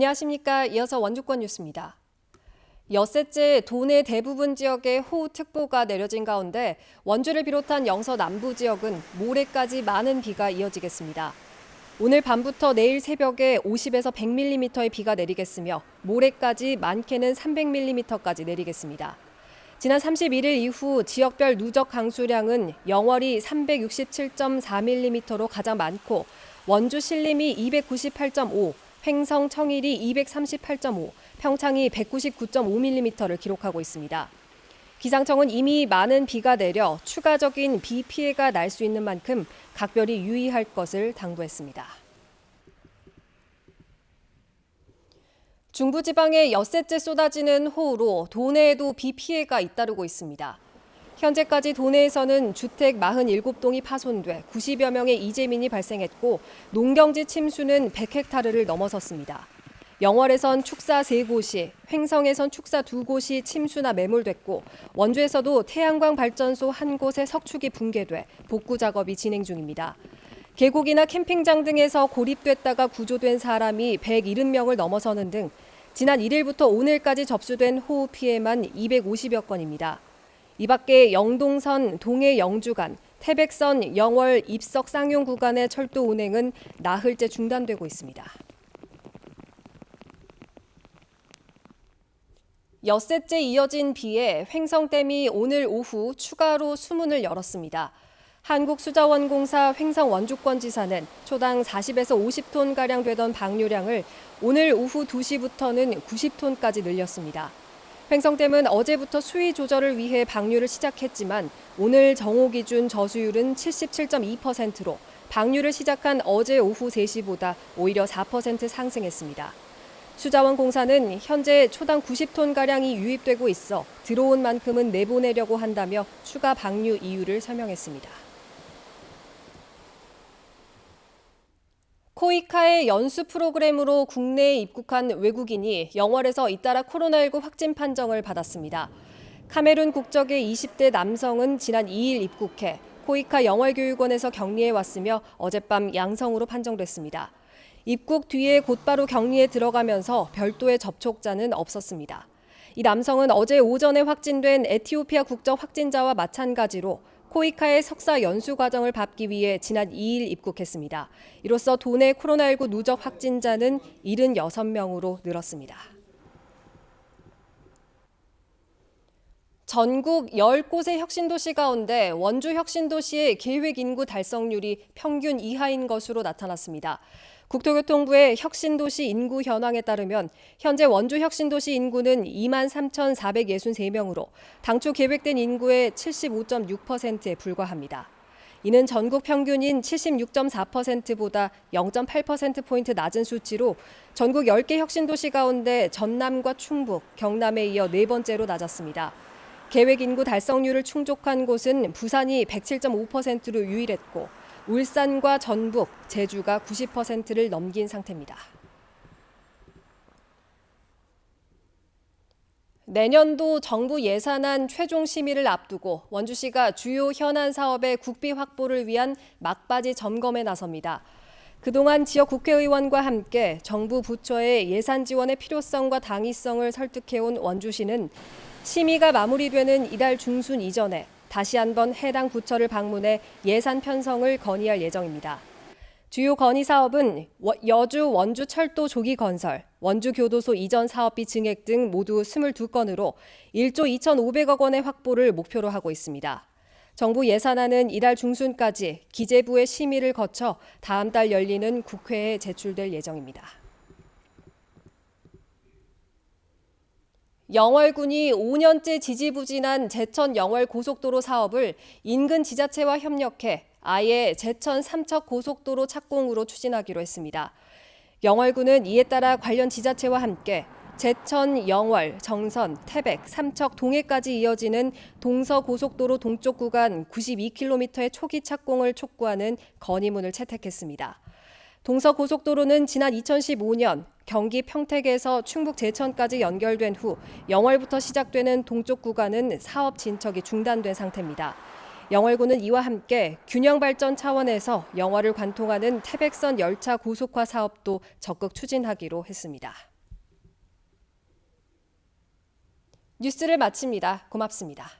안녕하십니까. 이어서 원주권 뉴스입니다. 엿새째 도내 대부분 지역에 호우특보가 내려진 가운데 원주를 비롯한 영서 남부 지역은 모레까지 많은 비가 이어지겠습니다. 오늘 밤부터 내일 새벽에 50에서 100mm의 비가 내리겠으며 모레까지 많게는 300mm까지 내리겠습니다. 지난 31일 이후 지역별 누적 강수량은 영월이 367.4mm로 가장 많고 원주 신림이 298.5, 횡성 청일이 238.5, 평창이 199.5mm를 기록하고 있습니다. 기상청은 이미 많은 비가 내려 추가적인 비 피해가 날 수 있는 만큼 각별히 유의할 것을 당부했습니다. 중부지방에 엿새째 쏟아지는 호우로 도내에도 비 피해가 잇따르고 있습니다. 현재까지 도내에서는 주택 47동이 파손돼 90여 명의 이재민이 발생했고 농경지 침수는 100헥타르를 넘어섰습니다. 영월에선 축사 3곳이, 횡성에선 축사 2곳이 침수나 매몰됐고 원주에서도 태양광 발전소 한 곳에 석축이 붕괴돼 복구 작업이 진행 중입니다. 계곡이나 캠핑장 등에서 고립됐다가 구조된 사람이 170명을 넘어서는 등 지난 1일부터 오늘까지 접수된 호우 피해만 250여 건입니다. 이 밖에 영동선 동해 영주 간, 태백선 영월 입석 쌍용 구간의 철도 운행은 나흘째 중단되고 있습니다. 엿새째 이어진 비에 횡성댐이 오늘 오후 추가로 수문을 열었습니다. 한국수자원공사 횡성 원주권지사는 초당 40에서 50톤 가량 되던 방류량을 오늘 오후 2시부터는 90톤까지 늘렸습니다. 횡성댐은 어제부터 수위 조절을 위해 방류를 시작했지만 오늘 정오 기준 저수율은 77.2%로 방류를 시작한 어제 오후 3시보다 오히려 4% 상승했습니다. 수자원 공사는 현재 초당 90톤 가량이 유입되고 있어 들어온 만큼은 내보내려고 한다며 추가 방류 이유를 설명했습니다. 코이카의 연수 프로그램으로 국내에 입국한 외국인이 영월에서 잇따라 코로나19 확진 판정을 받았습니다. 카메룬 국적의 20대 남성은 지난 2일 입국해 코이카 영월교육원에서 격리해 왔으며 어젯밤 양성으로 판정됐습니다. 입국 뒤에 곧바로 격리에 들어가면서 별도의 접촉자는 없었습니다. 이 남성은 어제 오전에 확진된 에티오피아 국적 확진자와 마찬가지로 코이카의 석사 연수 과정을 밟기 위해 지난 2일 입국했습니다. 이로써 도내 코로나19 누적 확진자는 76명으로 늘었습니다. 전국 10곳의 혁신도시 가운데 원주 혁신도시의 계획 인구 달성률이 평균 이하인 것으로 나타났습니다. 국토교통부의 혁신도시 인구 현황에 따르면 현재 원주 혁신도시 인구는 2만 3,463명으로 당초 계획된 인구의 75.6%에 불과합니다. 이는 전국 평균인 76.4%보다 0.8%포인트 낮은 수치로 전국 10개 혁신도시 가운데 전남과 충북, 경남에 이어 네 번째로 낮았습니다. 계획 인구 달성률을 충족한 곳은 부산이 107.5%로 유일했고 울산과 전북, 제주가 90%를 넘긴 상태입니다. 내년도 정부 예산안 최종 심의를 앞두고 원주시가 주요 현안 사업의 국비 확보를 위한 막바지 점검에 나섭니다. 그동안 지역 국회의원과 함께 정부 부처의 예산 지원의 필요성과 당위성을 설득해온 원주시는 심의가 마무리되는 이달 중순 이전에 다시 한번 해당 부처를 방문해 예산 편성을 건의할 예정입니다. 주요 건의 사업은 여주 원주 철도 조기 건설, 원주 교도소 이전 사업비 증액 등 모두 22건으로 1조 2,500억 원의 확보를 목표로 하고 있습니다. 정부 예산안은 이달 중순까지 기재부의 심의를 거쳐 다음 달 열리는 국회에 제출될 예정입니다. 영월군이 5년째 지지부진한 제천 영월 고속도로 사업을 인근 지자체와 협력해 아예 제천 삼척 고속도로 착공으로 추진하기로 했습니다. 영월군은 이에 따라 관련 지자체와 함께 제천, 영월, 정선, 태백, 삼척, 동해까지 이어지는 동서 고속도로 동쪽 구간 92km의 초기 착공을 촉구하는 건의문을 채택했습니다. 동서고속도로는 지난 2015년 경기 평택에서 충북 제천까지 연결된 후 영월부터 시작되는 동쪽 구간은 사업 진척이 중단된 상태입니다. 영월군은 이와 함께 균형 발전 차원에서 영월을 관통하는 태백선 열차 고속화 사업도 적극 추진하기로 했습니다. 뉴스를 마칩니다. 고맙습니다.